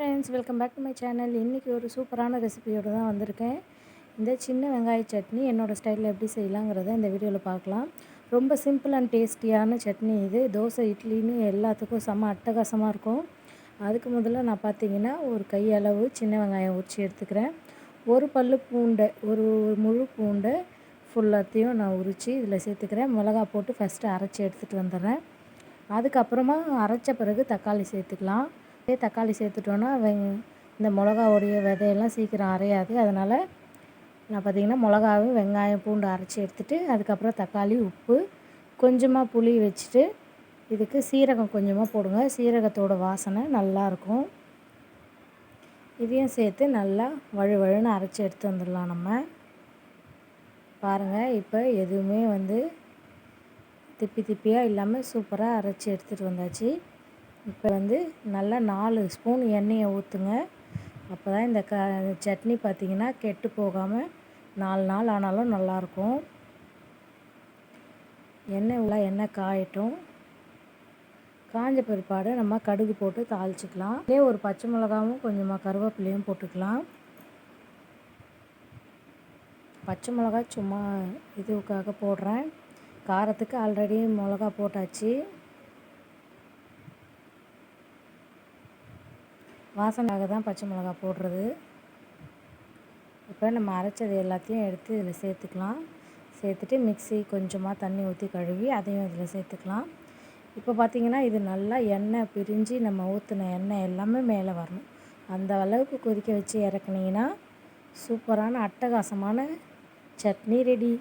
Friends welcome back to my channel இன்றைக்கி ஒரு சூப்பரான ரெசிபியோடு தான் வந்திருக்கேன். இந்த சின்ன வெங்காய சட்னி என்னோடய ஸ்டைலில் எப்படி செய்யலாங்கிறத இந்த வீடியோவில் பார்க்கலாம். ரொம்ப சிம்பிள் அண்ட் டேஸ்டியான சட்னி இது. தோசை இட்லின்னு எல்லாத்துக்கும் செம்ம அட்டகாசமாக இருக்கும். அதுக்கு முதல்ல நான் பார்த்தீங்கன்னா ஒரு கையளவு சின்ன வெங்காயம் உரித்து எடுத்துக்கிறேன். ஒரு பல் பூண்டை ஒரு முழு பூண்டை ஃபுல்லாத்தையும் நான் உரித்து இதில் சேர்த்துக்கிறேன். மிளகா போட்டு ஃபஸ்ட்டு அரைச்சி எடுத்துகிட்டு வந்துடுறேன். அதுக்கப்புறமா அரைச்ச பிறகு தக்காளி சேர்த்துக்கலாம். இதே தக்காளி சேர்த்துட்டோன்னா வெங் இந்த மிளகாவுடைய விதையெல்லாம் சீக்கிரம் அரையாது. அதனால் நான் பார்த்திங்கன்னா மிளகாவும் வெங்காயம் பூண்டு அரைச்சி எடுத்துகிட்டு அதுக்கப்புறம் தக்காளி உப்பு கொஞ்சமாக புளி வச்சுட்டு இதுக்கு சீரகம் கொஞ்சமாக போடுங்க. சீரகத்தோட வாசனை நல்லாயிருக்கும் இதையும் சேர்த்து நல்லா வழு வழுன்னு அரைச்சி எடுத்து வந்துடலாம் நம்ம. பாருங்கள் இப்போ எதுவுமே வந்து திப்பி திப்பியாக இல்லாமல் சூப்பராக அரைச்சி எடுத்துகிட்டு வந்தாச்சு. இப்போ வந்து நல்லா நாலு ஸ்பூன் எண்ணெயை ஊற்றுங்க. அப்போ தான் இந்த க சட்னி பார்த்திங்கன்னா கெட்டு போகாமல் நாலு நாள் ஆனாலும் நல்லாயிருக்கும். எண்ணெய் உள்ள எண்ணெய் காயட்டும். காஞ்ச பிற்பாடு நம்ம கடுகு போட்டு தாளிச்சிக்கலாம். இதே ஒரு பச்சை மிளகாவும் கொஞ்சமாக கருவேப்பிலையும் போட்டுக்கலாம். பச்சை மிளகா சும்மா இதுக்காக போடுறேன். காரத்துக்கு ஆல்ரெடி மிளகா போட்டாச்சு. வாசனைக்காக தான் பச்சை மிளகா போடுறது. இப்போ நம்ம அரைச்சது எல்லாத்தையும் எடுத்து இதில் சேர்த்துக்கலாம். சேர்த்துட்டு மிக்சி கொஞ்சமாக தண்ணி ஊற்றி கழுவி அதையும் இதில் சேர்த்துக்கலாம். இப்போ பார்த்திங்கன்னா இது நல்லா எண்ணெய் பிரிஞ்சு நம்ம ஊற்றின எண்ணெய் எல்லாமே மேலே வரணும். அந்த அளவுக்கு கொதிக்க வச்சு இறக்குனீங்கன்னா சூப்பரான அட்டகாசமான சட்னி ரெடி.